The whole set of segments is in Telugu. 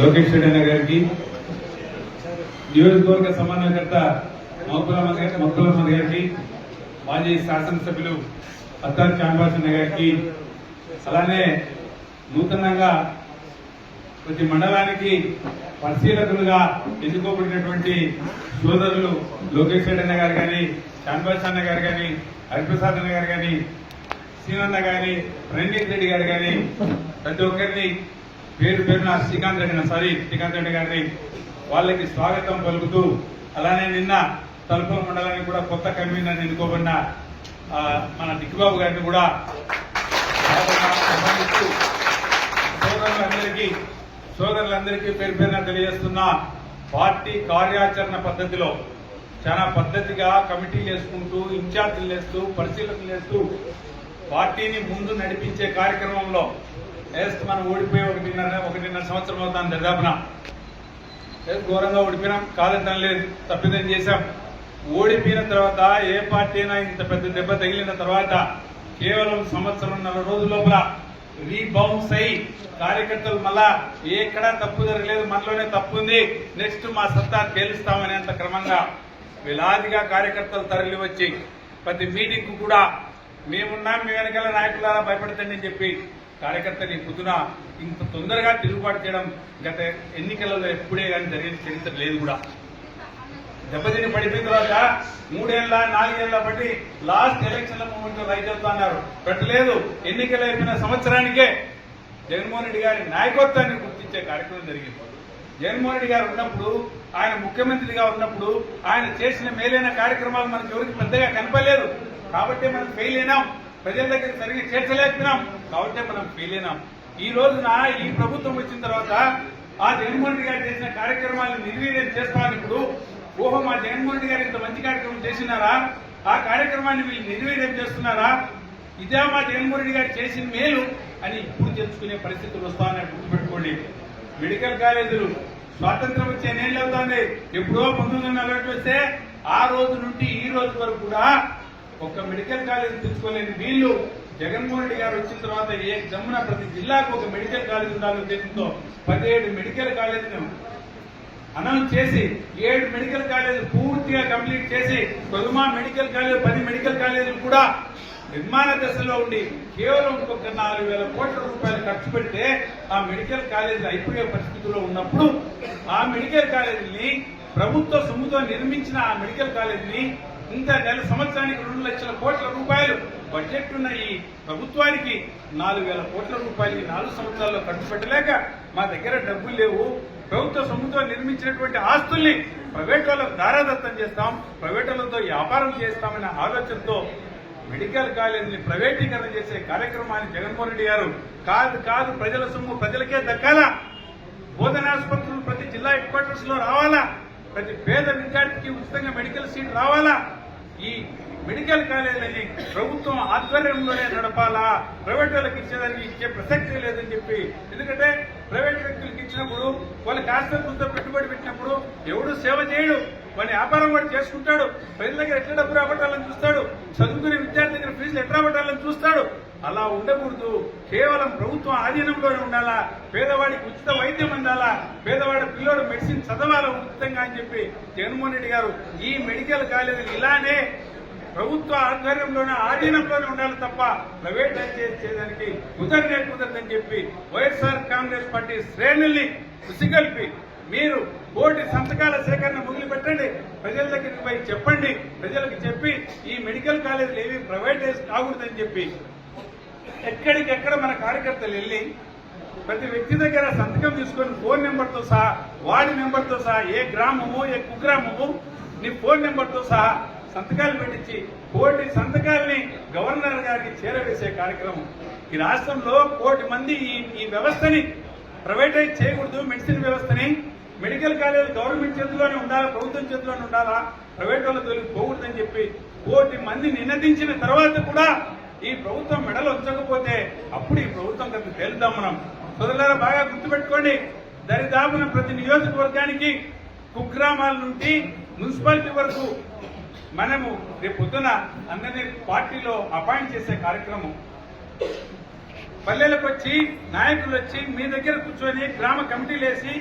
లోకేష్ రెడ్డి అన్న గారికి నియోజకవర్గ సమన్వయకర్త మహబూలమ్మ గారి మహబూలమ్మ గారికి మాజీ శాసనసభ్యులు అత్తారు చాంబాస్ గారికి అలానే నూతనంగా ప్రతి మండలానికి పరిశీలకులుగా ఎన్నుకోబడినటువంటి సోదరులు లోకేష్ రెడ్డి అన్న గారు కానీ చాంబాస్ అన్న గారు కానీ హరిప్రసాద్ అన్న గారు కానీ సీనన్న కానీ రణ్జిత్ రెడ్డి గారు కానీ ప్రతి ఒక్కరిని పేరు పేరున శ్రీకాంత్ రెడ్డి సారీ శ్రీకాంత్ రెడ్డి గారిని వాళ్ళకి స్వాగతం పలుకుతూ అలానే నిన్న తలుపుల మండలానికి కూడా కొత్త కన్వీనర్ ఎన్నుకోబడిన మన దిక్కుబాబు గారిని కూడా సోదరులందరికీ సోదరులందరికీ పేరు పేరున తెలియజేస్తున్న పార్టీ కార్యాచరణ పద్ధతిలో చాలా పద్ధతిగా కమిటీలు వేసుకుంటూ ఇన్ఛార్జీలు వేస్తూ పరిశీలనలు వేస్తూ పార్టీని ముందు నడిపించే కార్యక్రమంలో వేస్తే మనం ఓడిపోయి ఒకటిన్నర ఒకటిన్నర సంవత్సరం అవుతాం దర్దాపున. ఘోరంగా ఓడిపోయినాం కాదంటం లేదు. తప్పిదం చేశాం. ఓడిపోయిన తర్వాత ఏ పార్టీ అయినా ఇంత పెద్ద దెబ్బ తగిలిన తర్వాత కేవలం సంవత్సరంన్నర రోజుల లోపల రీబౌన్స్ అయి కార్యకర్తలు మళ్ళా ఎక్కడా తప్పు జరగలేదు. మనలోనే తప్పు ఉంది. నెక్స్ట్ మా సత్తా తేలుస్తామనేంత క్రమంగా వేలాదిగా కార్యకర్తలు తరలి వచ్చి ప్రతి మీటింగ్ కూడా మేమున్నాం. మీ వెనకాల నాయకులారా భయపడతండి అని చెప్పి కార్యకర్తని పొద్దున ఇంత తొందరగా తిరుగుబాటు చేయడం గత ఎన్నికలలో ఎప్పుడే కానీ జరిగే చరిత్ర లేదు కూడా. దెబ్బతిని పడిపోయిన తర్వాత మూడేళ్ళ నాలుగేళ్ళ బట్టి లాస్ట్ ఎలక్షన్ల మూమెంట్ రైతు అన్నారు. పెట్టలేదు ఎన్నికలు అయిపోయిన సంవత్సరానికే జగన్మోహన్ రెడ్డి గారి నాయకత్వాన్ని గుర్తించే కార్యక్రమం జరిగింది. జగన్మోహన్ రెడ్డి గారు ఉన్నప్పుడు ఆయన ముఖ్యమంత్రిగా ఉన్నప్పుడు ఆయన చేసిన మేలైన కార్యక్రమాలు మనకి ఎవరికి పెద్దగా కనపడలేదు. కాబట్టి మనం ఫెయిల్ అయినాం. ప్రజల దగ్గర సరిగ్గా చేర్చలేకపోయినాం. కాబట్టి మనం ఫెయిల్ అయినాం. ఈ రోజున ఈ ప్రభుత్వం వచ్చిన తర్వాత ఆ జగన్మోహన్ రెడ్డి గారు చేసిన కార్యక్రమాలను నిర్వీర్యం చేస్తామని ఇప్పుడు ఓహో మా జగన్మోహన్ రెడ్డి గారు ఇంత మంచి కార్యక్రమం చేసినారా? ఆ కార్యక్రమాన్ని వీళ్ళు నిర్వీర్యం చేస్తున్నారా? ఇదే మా జగన్మోహన్ రెడ్డి గారు చేసిన మేలు అని ఇప్పుడు తెలుసుకునే పరిస్థితులు వస్తాయని గుర్తుపెట్టుకోండి. మెడికల్ కాలేజీలు స్వాతంత్రం వచ్చే ఎన్నేళ్ళు అవుతుంది. ఎప్పుడో పంతొమ్మిది వందల నలభై వస్తే ఆ రోజు నుండి ఈ రోజు వరకు కూడా ఒక మెడికల్ కాలేజ్ తెచ్చుకోలేని వీళ్ళు జగన్మోహన్ రెడ్డి గారు వచ్చిన తర్వాత ఏ జమ్మున ప్రతి జిల్లాకు ఒక మెడికల్ కాలేజ్ ఉండాలని ఉద్దేశంతో పదిహేడు మెడికల్ కాలేజీని అనౌన్స్ చేసి ఏడు మెడికల్ కాలేజీలు పూర్తిగా కంప్లీట్ చేసి కొదుమా మెడికల్ కాలేజ్ పది మెడికల్ కాలేజీలు కూడా నిర్మాణ దశలో ఉండి కేవలం ఇంకొక నాలుగు వేల కోట్ల రూపాయలు ఖర్చు పెడితే ఆ మెడికల్ కాలేజీలు అయిపోయే పరిస్థితిలో ఉన్నప్పుడు ఆ మెడికల్ కాలేజీని ప్రభుత్వ సొమ్ముతో నిర్మించిన ఆ మెడికల్ కాలేజీని ఇంత నెల సంవత్సరానికి రెండు లక్షల కోట్ల రూపాయలు బడ్జెట్ ఉన్న ఈ ప్రభుత్వానికి నాలుగు వేల కోట్ల రూపాయలు ఈ నాలుగు సంవత్సరాల్లో ఖర్చు పెట్టలేక మా దగ్గర డబ్బులు లేవు. ప్రభుత్వ సొమ్ముతో నిర్మించినటువంటి ఆస్తుల్ని ప్రైవేట్ వాళ్ళకు దారాదత్తం చేస్తాం. ప్రైవేట్ వాళ్ళతో వ్యాపారం చేస్తామనే ఆలోచనతో మెడికల్ కాలేజీని ప్రైవేటీకరణ చేసే కార్యక్రమాన్ని జగన్మోహన్ రెడ్డి గారు కాదు కాదు ప్రజల సొమ్ము ప్రజలకే దక్కాలా? బోధనాసుపత్రులు ప్రతి జిల్లా హెడ్ క్వార్టర్స్లో రావాలా? ప్రతి పేద విద్యార్థికి ఉచితంగా మెడికల్ సీట్ రావాలా? ఈ మెడికల్ కాలేజీలని ప్రభుత్వం ఆధ్వర్యంలోనే నడపాలా? ప్రైవేట్ వాళ్ళకి ఇచ్చేదానికి ఇచ్చే ప్రసక్తి లేదని చెప్పి. ఎందుకంటే ప్రైవేట్ వ్యక్తులకు ఇచ్చినప్పుడు వాళ్ళ కాస్త కొంత పెట్టుబడి పెట్టినప్పుడు ఎవడు సేవ చేయడు. వాడి వ్యాపారం వాడు చేసుకుంటాడు. ప్రజల దగ్గర ఎట్లా డబ్బు రాబట్టాలని చూస్తాడు. చదువుకునే విద్యార్థి దగ్గర ఫీజులు ఎట్లా రాబట్టాలని చూస్తాడు. అలా ఉండకూడదు. కేవలం ప్రభుత్వం ఆధీనంలోనే ఉండాలా? పేదవాడికి ఉచిత వైద్యం అందాలా? పేదవాడి పిల్లోడు మెడిసిన్ చదవాలా ఉచితంగా అని చెప్పి జగన్మోహన్ రెడ్డి గారు ఈ మెడికల్ కాలేజీలు ఇలానే ప్రభుత్వ ఆధ్వర్యంలోనే ఆధీనంలోనే ఉండాలి తప్ప ప్రైవేట్ చేయడానికి కుదరనే కుదరదని చెప్పి వైఎస్ఆర్ కాంగ్రెస్ పార్టీ శ్రేణుల్ని ఉసిగల్పి మీరు కోటి సంతకాల సేకరణ మొదలు పెట్టండి. ప్రజల దగ్గరికి పోయి చెప్పండి. ప్రజలకు చెప్పి ఈ మెడికల్ కాలేజీలు ఏవి ప్రైవేటైజ్ కాకూడదని చెప్పి ఎక్కడికెక్కడ మన కార్యకర్తలు వెళ్ళి ప్రతి వ్యక్తి దగ్గర సంతకం తీసుకొని ఫోన్ నెంబర్తో సహా వార్డు నెంబర్తో సహా ఏ గ్రామము ఏ కుగ్రామము నీ ఫోన్ నెంబర్తో సహా సంతకాలు పెట్టించి కోటి సంతకాల్ని గవర్నర్ గారికి చేరవేసే కార్యక్రమం. ఈ రాష్ట్రంలో కోటి మంది ఈ ఈ వ్యవస్థని ప్రైవేటైజ్ చేయకూడదు మెడిసిన్ వ్యవస్థని మెడికల్ కాలేజ్ గవర్నమెంట్ చేతిలోనే ఉండాలా? ప్రభుత్వం చేతిలోనే ఉండాలా? ప్రైవేట్ వాళ్ళ తొలిగి పోకూడదని చెప్పి కోటి మంది నినదించిన తర్వాత కూడా ఈ ప్రభుత్వం మెడలు ఉంచకపోతే అప్పుడు ఈ ప్రభుత్వం కనుక తేలుద్దాం మనం. సోదరులారా బాగా గుర్తుపెట్టుకోండి. దరిదాపున ప్రతి నియోజకవర్గానికి కుగ్రామాల నుండి మున్సిపాలిటీ వరకు మనము రేపు పొద్దున అందరినీ పార్టీలో అపాయింట్ చేసే కార్యక్రమం. పల్లెలకు వచ్చి నాయకులు వచ్చి మీ దగ్గర కూర్చొని గ్రామ కమిటీలు వేసి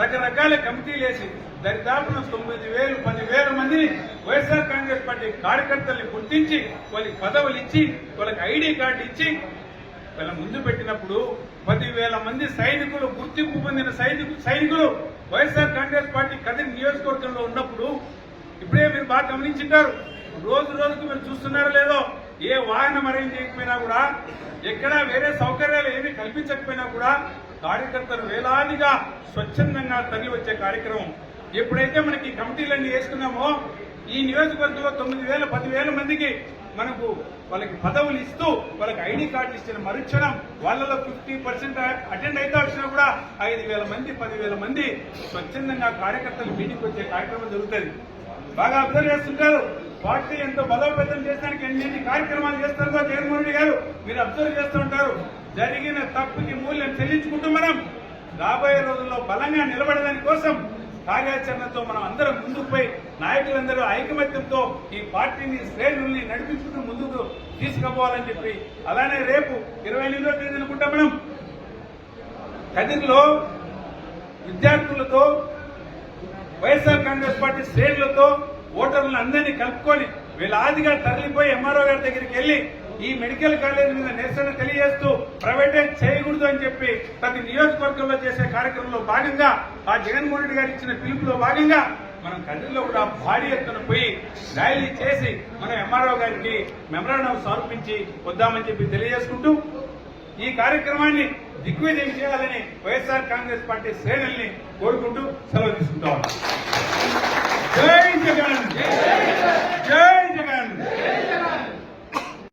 రకరకాల కమిటీలు వేసి దరిదాపున తొమ్మిది వేలు పది వేల మందిని వైఎస్ఆర్ కాంగ్రెస్ పార్టీ కార్యకర్తల్ని గుర్తించి వాళ్ళకి పదవులు ఇచ్చి వాళ్ళకి ఐడి కార్డు ఇచ్చి వాళ్ళ ముందు పెట్టినప్పుడు పదివేల మంది సైనికులు గుర్తింపు పొందిన సైనికు సైనికులు వైఎస్ఆర్ కాంగ్రెస్ పార్టీ కదిరి నియోజకవర్గంలో ఉన్నప్పుడు ఇప్పుడే మీరు బాగా గమనించుంటారు. రోజు రోజుకు మీరు చూస్తున్నారో లేదో ఏ వాహనం అరేంజ్ చేయకపోయినా కూడా ఎక్కడా వేరే సౌకర్యాలు ఏమీ కల్పించకపోయినా కూడా కార్యకర్తలు వేలాదిగా స్వచ్ఛందంగా తరలి వచ్చే కార్యక్రమం. ఎప్పుడైతే మనకి కమిటీలన్నీ వేసుకున్నామో ఈ నియోజకవర్గంలో తొమ్మిది వేల పదివేల మందికి మనకు వాళ్ళకి పదవులు ఇస్తూ వాళ్ళకి ఐడి కార్డులు ఇచ్చిన మరుక్షణం వాళ్ళలో ఫిఫ్టీ పర్సెంట్ అటెండ్ అయితే వచ్చినా కూడా ఐదు వేల మంది పదివేల మంది స్వచ్ఛందంగా కార్యకర్తలు మీటింగ్కి వచ్చే కార్యక్రమం జరుగుతుంది. బాగా అబ్జర్వ్ చేస్తుంటారు. పార్టీ ఎంతో బలోపేతం చేసడానికి ఎన్ని కార్యక్రమాలు చేస్తారో జగన్మోహన్ రెడ్డి గారు మీరు అబ్జర్వ్ చేస్తూ ఉంటారు. జరిగిన తప్పుకి మూల్యం చెల్లించుకుంటూ మనం రాబోయే రోజుల్లో బలంగా నిలబడదాని కోసం కార్యాచరణతో మనం అందరం ముందుకు పోయి నాయకులందరూ ఐకమత్యంతో ఈ పార్టీని శ్రేణుల్ని నడిపించుకుంటూ ముందుకు తీసుకుపోవాలని చెప్పి అలానే రేపు ఇరవై ఎనిమిదో తేదీ అనుకుంటా మనం. కదిరిలో విద్యార్థులతో వైఎస్ఆర్ కాంగ్రెస్ పార్టీ శ్రేణులతో ఓటర్లను అందరినీ కలుపుకొని వీళ్ళ ఆదిగా తరలిపోయి ఎంఆర్ఓ గారి దగ్గరికి వెళ్ళి ఈ మెడికల్ కాలేజ్ మీద నిరసన తెలియజేస్తూ ప్రైవేటైజ్ చేయకూడదు అని చెప్పి ప్రతి నియోజకవర్గంలో చేసే కార్యక్రమంలో భాగంగా ఆ జగన్మోహన్ రెడ్డి గారు ఇచ్చిన పిలుపులో భాగంగా మనం కదిరిలో కూడా భారీ ఎత్తున పోయి ర్యాలీ చేసి మనం ఎంఆర్ఓ గారికి మెమరాండం సమర్పించి వద్దామని చెప్పి తెలియజేసుకుంటూ ఈ కార్యక్రమాన్ని దిగ్విజయం చేయాలని వైఎస్ఆర్ కాంగ్రెస్ పార్టీ శ్రేణుల్ని కోరుకుంటూ సెలవు తీసుకుంటా ఉన్నాం. జై జగన్! జై